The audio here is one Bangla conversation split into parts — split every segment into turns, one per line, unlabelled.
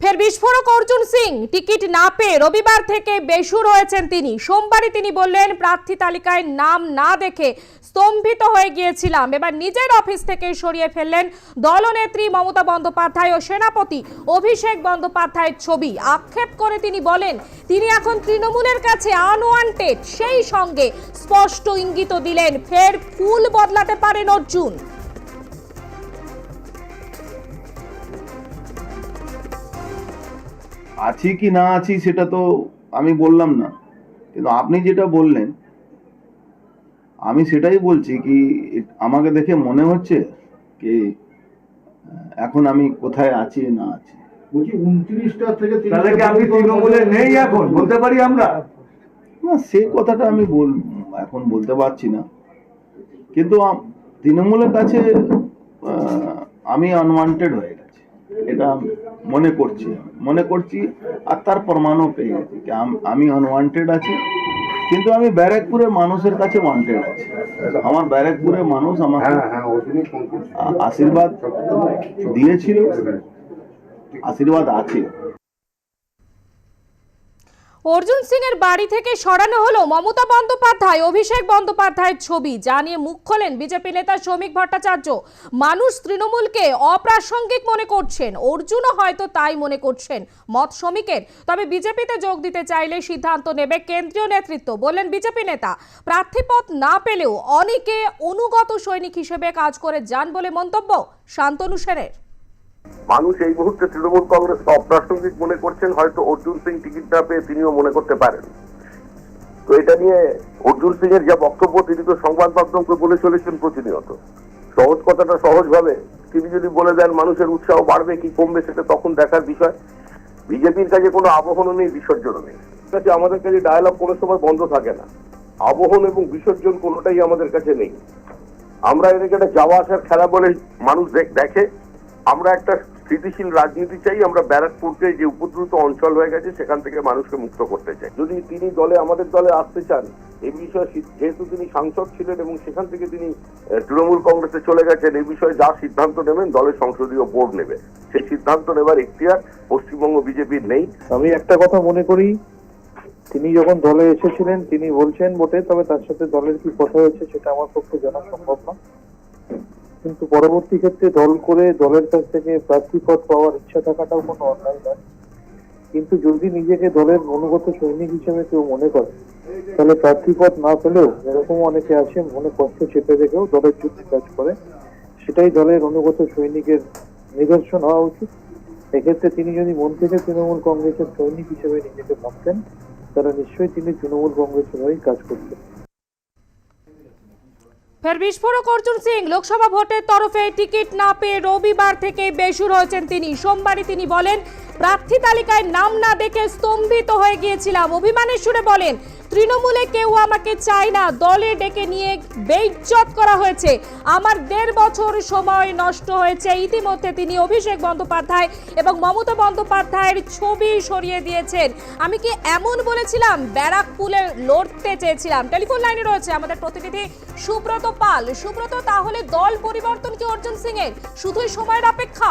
ফের বিস্ফোরক অর্জুন সিং, টিকিট না পেয়ে রবিবার থেকে বেসুর হয়েছেন তিনি। সোমবারই তিনি বললেন, প্রার্থী তালিকায় নাম না দেখে স্তম্ভিত হয়ে গিয়েছিলাম। এবার নিজের অফিস থেকে সরিয়ে ফেললেন দলনেত্রী মমতা বন্দ্যোপাধ্যায় ও সেনাপতি অভিষেক বন্দ্যোপাধ্যায়ের ছবি। আক্ষেপ করে তিনি বলেন, তিনি এখন তৃণমূলের কাছে আনওয়ান্টেড। সেই সঙ্গে স্পষ্ট ইঙ্গিত দিলেন, ফের ফুল বদলাতে পারেন অর্জুন।
আছি কি না আছি সেটা তো আমি বললাম না। কিন্তু আপনি যেটা বললেন আমি সেটাই বলছি কি আমাকে দেখে মনে হচ্ছে কি এখন আমি কোথায় আছি না আছি।
বলছি উনত্রিশটা থেকে
তাহলে কি আপনি তৃণমূলে নেই এখন? বলতে পারি আমরা?
না সে কথাটা আমি বল এখন বলতে পারছি না। কিন্তু তৃণমূলের কাছে আহ, আমি আনওয়ান্টেড হয়ে গেছি। এটা মনে করছি মনে করছি আর তার প্রমাণও পেয়ে গেছি আমি আনওয়ান্টেড আছি কিন্তু আমি ব্যারাকপুরের মানুষের কাছে ওয়ান্টেড আছি। আমার ব্যারাকপুরের মানুষ আমাকে
হ্যাঁ হ্যাঁ
আশীর্বাদ দিয়েছিল। আশীর্বাদ আছে।
অর্জুন সিং এর বাড়ি থেকে সরানো হলো মমতা বন্দ্যোপাধ্যায়, অভিষেক বন্দ্যোপাধ্যায়ের ছবি। যা নিয়ে মুখ খোলেন বিজেপি নেতা শ্রমিক ভট্টাচার্য। মানুষ তৃণমূলকে অপ্রাসঙ্গিক মনে করছেন। অর্জুনও হয়তো তাই মনে করছেন মত শ্রমিকের। তবে বিজেপিতে যোগ দিতে চাইলে সিদ্ধান্ত নেবে কেন্দ্রীয় নেতৃত্ব, বললেন বিজেপি নেতা। প্রার্থীপদ না পেলেও অনেকে অনুগত সৈনিক হিসেবে কাজ করে যান বলে মন্তব্য শান্তনু সেনের।
মানুষ এই মুহূর্তে তৃণমূল কংগ্রেস অপ্রাসঙ্গিক মনে করছেন, হয়তো অর্জুন সিং টিকিট না পেয়ে তিনিও মনে করতে পারেন। তো এটা নিয়ে অর্জুন সিং এর যা বক্তব্য, তিনি তো সংবাদ মাধ্যমকে বলে চলেছেন প্রতিনিয়ত। সহজ কথাটা সহজভাবে, তিনি যদি বলে দেন মানুষের উৎসাহ বাড়বে, কি কমবে সেটা তখন দেখার বিষয়। বিজেপির কাছে কোনো আবহনও নেই, বিসর্জনও নেই। কাছে আমাদের কাছে ডায়ালগ কোনো সময় বন্ধ থাকে না। আবহন এবং বিসর্জন কোনোটাই আমাদের কাছে নেই। আমরা এটাকে একটা যাওয়া আসার খেলা বলে মানুষ দেখে। আমরা একটা স্থিতিশীল রাজনীতি চাই, আমরা ব্যারাকপুরকে যে উপদ্রুত অঞ্চল হয়ে গেছে সেখান থেকে মানুষকে মুক্ত করতে চাই। যদি তিনি দলে, আমাদের দলে আসতে চান এই বিষয়ে যেহেতু তিনি সাংসদ ছিলেন এবং সেখান থেকে তিনি তৃণমূল কংগ্রেসে চলে গেছেন এই বিষয়ে যা সিদ্ধান্ত নেবেন, দলের সংসদীয় বোর্ড নেবে। সেই সিদ্ধান্ত নেবার এখতিয়ার পশ্চিমবঙ্গ বিজেপির নেই।
আমি একটা কথা মনে করি, তিনি যখন দলে এসেছিলেন, তিনি বলছেন বটে, তবে তার সাথে দলের কি কথা হয়েছে সেটা আমার পক্ষে জানা সম্ভব না কিন্তু পরবর্তী ক্ষেত্রে দল করে দলের কাছ থেকে প্রার্থী পদ পাওয়ার ইচ্ছা থাকাটাও কোনো অন্যায় নয়। কিন্তু যদি নিজেকে দলের অনুগত সৈনিক হিসেবে কেউ মনে করে, তাহলে প্রার্থী পদ না পেলেও এরকম অনেকে আছেন, মনে কষ্ট চেপে রেখেও দলের জন্য কাজ করে। সেটাই দলের অনুগত সৈনিকের নিদর্শন হওয়া উচিত। এক্ষেত্রে তিনি যদি মন থেকে তৃণমূল কংগ্রেসের সৈনিক হিসেবে নিজেকে ভাবতেন, তাহলে নিশ্চয়ই তিনি তৃণমূল কংগ্রেসের হয়েই কাজ করতেন।
ফের বিস্ফোরক অর্জুন সিং লোকসভা ভোটের তরফে টিকিট না পেয়ে রবিবার থেকে বেসুর হয়েছেন তিনি। সোমবারই তিনি বলেন, প্রার্থী তালিকায় নাম না দেখে স্তম্ভিত হয়ে গিয়েছিলাম। অভিমানের সুরে বলেন তৃণমূলে কেউ আমাকে চায় না। দলে ডেকে নিয়ে বেইজ্জত করা হয়েছে। আমার দেড় বছর সময় নষ্ট হয়েছে। ইতিমধ্যে তিনি অভিষেক বন্দ্যোপাধ্যায় এবং মমতা বন্দ্যোপাধ্যায়ের ছবি সরিয়ে দিয়েছেন। আমি কি এমন বলেছিলাম? ব্যারাকপুলে লড়তে চেয়েছিলাম। টেলিফোন লাইনে রয়েছে আমাদের প্রতিনিধি সুব্রত পাল। সুব্রত, তাহলে দল পরিবর্তন কি অর্জুন সিং এর শুধুই সময়ের অপেক্ষা?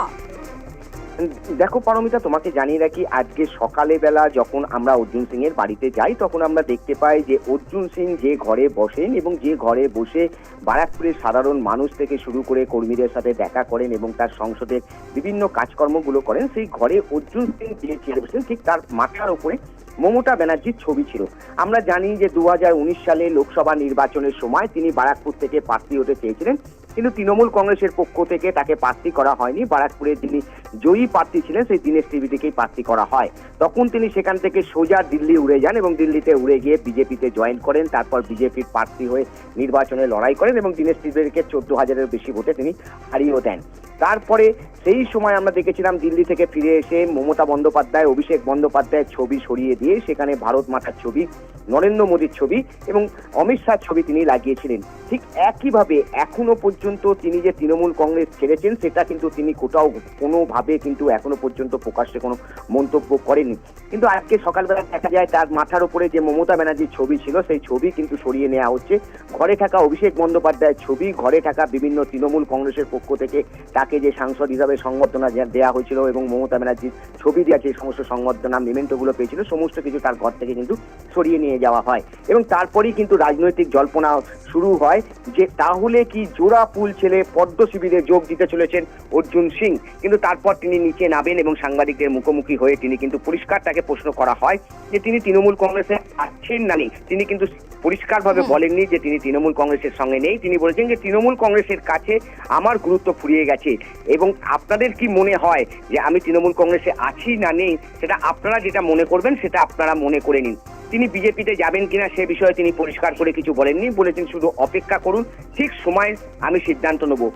দেখো পারমিতা, তোমাকে জানিয়ে রাখি, আজকে সকালে বেলা যখন আমরা অর্জুন সিং এর বাড়িতে যাই, তখন আমরা দেখতে পাই যে অর্জুন সিং যে ঘরে বসেন এবং যে ঘরে বসে বারাকপুরের সাধারণ মানুষ থেকে শুরু করে কর্মীদের সাথে দেখা করেন এবং তার সংসদের বিভিন্ন কাজকর্মগুলো করেন, সেই ঘরে অর্জুন সিং যে চেয়ারে বসেন, ঠিক তার মাথার উপরে মমতা ব্যানার্জির ছবি ছিল। আমরা জানি যে দু হাজার উনিশ সালে লোকসভা নির্বাচনের সময় তিনি বারাকপুর থেকে প্রার্থী হতে চেয়েছিলেন। কিন্তু তৃণমূল কংগ্রেসের পক্ষ থেকে তাকে প্রার্থী করা হয়নি। বারাকপুরে যিনি জয়ী প্রার্থী ছিলেন, সেই দীনেশ ত্রিবেদীকেই প্রার্থী করা হয়। তখন তিনি সেখান থেকে সোজা দিল্লি উড়ে যান এবং দিল্লিতে উড়ে গিয়ে বিজেপিতে জয়েন করেন। তারপর বিজেপির প্রার্থী হয়ে নির্বাচনে লড়াই করেন এবং দীনেশ ত্রিবেদীকে চোদ্দ হাজারের বেশি ভোটে তিনি হারিয়েও দেন। তারপরে সেই সময় আমরা দেখেছিলাম দিল্লি থেকে ফিরে এসে মমতা বন্দ্যোপাধ্যায়, অভিষেক বন্দ্যোপাধ্যায়ের ছবি সরিয়ে দিয়ে সেখানে ভারত মাতার ছবি, নরেন্দ্র মোদীর ছবি এবং অমিত শাহর ছবি তিনি লাগিয়েছিলেন। ঠিক একইভাবে এখনও পর্যন্ত তিনি যে তৃণমূল কংগ্রেস ছেড়েছেন, সেটা কিন্তু তিনি কোথাও কোনোভাবে কিন্তু এখনও পর্যন্ত প্রকাশ্যে কোনো মন্তব্য করেননি। কিন্তু আজকে সকালবেলা দেখা যায় তার মাথার উপরে যে মমতা ব্যানার্জির ছবি ছিল, সেই ছবি কিন্তু সরিয়ে নেওয়া হচ্ছে। ঘরে থাকা অভিষেক বন্দ্যোপাধ্যায়ের ছবি, ঘরে থাকা বিভিন্ন তৃণমূল কংগ্রেসের পক্ষ থেকে তাকে যে সাংসদ হিসাবে সংবর্ধনা দেওয়া হয়েছিল এবং মমতা ব্যানার্জির ছবি দিয়ে যে সমস্ত সংবর্ধনা মেমেন্টোগুলো পেয়েছিল, সমস্ত কিছু তার ঘর থেকে কিন্তু সরিয়ে নিয়ে যাওয়া হয়। এবং তারপরেই কিন্তু রাজনৈতিক জল্পনা শুরু হয় যে তাহলে কি জোড়া পুল ছেলে পদ্ম শিবিরে যোগ দিতে চলেছেন অর্জুন সিং। কিন্তু তারপর তিনি নিচে নামেন এবং সাংবাদিকদের মুখোমুখি হয়ে তিনি কিন্তু পরিষ্কার তাকে প্রশ্ন করা হয় যে তিনি তৃণমূল কংগ্রেসে আছেন না তিনি কিন্তু পরিষ্কারভাবে বলেননি যে তিনি তৃণমূল কংগ্রেসের সঙ্গে নেই। তিনি বলেছেন যে তৃণমূল কংগ্রেসের কাছে আমার গুরুত্ব ফুরিয়ে গেছে। এবং আপনাদের কি মনে হয় যে আমি তৃণমূল কংগ্রেসে আছি না নেই? সেটা আপনারা যেটা মনে করবেন সেটা আপনারা মনে করে নিন। তিনি বিজেপিতে যাবেন কিনা সে বিষয়ে তিনি পরিষ্কার করে কিছু বলেননি। বলেছেন শুধু অপেক্ষা করুন। ঠিক সময় আমি সিদ্ধান্ত নেব।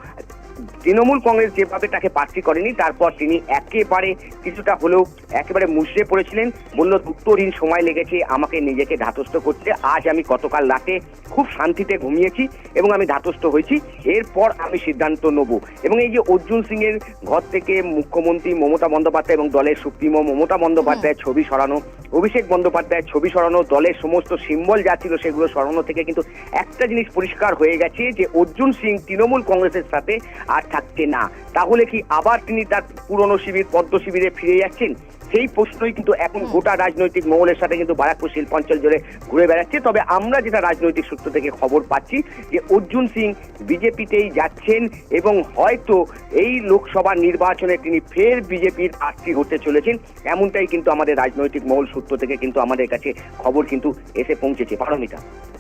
তৃণমূল কংগ্রেস যেভাবে তাকে প্রার্থী করেনি তারপর তিনি একেবারে কিছুটা হলেও একেবারে মুষড়ে পড়েছিলেন। বলল দুটো উত্তরহীন সময় লেগেছে আমাকে নিজেকে ধাতস্থ করতে। আজ আমি গতকাল রাতে খুব শান্তিতে ঘুমিয়েছি এবং আমি ধাতস্থ হয়েছি। এরপর আমি সিদ্ধান্ত নেব। এবং এই যে অর্জুন সিং এর ঘর থেকে মুখ্যমন্ত্রী মমতা বন্দ্যোপাধ্যায় এবং দলের সুপ্রিমো মমতা বন্দ্যোপাধ্যায়ের ছবি সরানো অভিষেক বন্দ্যোপাধ্যায়ের ছবি সরানো দলের সমস্ত সিম্বল যা ছিল সেগুলো সরানো থেকে কিন্তু একটা জিনিস পরিষ্কার হয়ে গেছে যে অর্জুন সিং তৃণমূল কংগ্রেসের সাথে আর থাকছে না। তাহলে কি আবার তিনি তার পুরনো শিবির পদ্ম শিবিরে ফিরে যাচ্ছেন? সেই প্রশ্নই কিন্তু এখন গোটা রাজনৈতিক মহলের সাথে কিন্তু বারাকপুর শিল্পাঞ্চল জুড়ে ঘুরে বেড়াচ্ছে। তবে আমরা যেটা রাজনৈতিক সূত্র থেকে খবর পাচ্ছি যে অর্জুন সিং বিজেপিতেই যাচ্ছেন এবং হয়তো এই লোকসভা নির্বাচনে তিনি ফের বিজেপির প্রার্থী হতে চলেছেন এমনটাই কিন্তু আমাদের রাজনৈতিক মহল সূত্র থেকে কিন্তু আমাদের কাছে খবর কিন্তু এসে পৌঁছেছে। পারমিতা।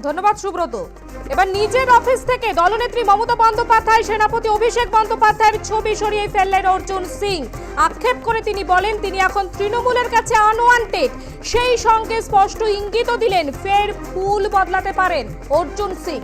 ধন্যবাদ সুব্রত। এবার নিজের অফিস থেকে দলনেত্রী মমতা বন্দ্যোপাধ্যায় সেনাপতি অভিষেক বন্দ্যোপাধ্যায়ের ছবি সরিয়ে ফেললেন অর্জুন সিং। আক্ষেপ করে তিনি বলেন তিনি এখন তৃণমূলের কাছে আনওয়ান্টেড। সেই সঙ্গে স্পষ্ট ইঙ্গিতও দিলেন ফের ফুল বদলাতে পারেন অর্জুন সিং।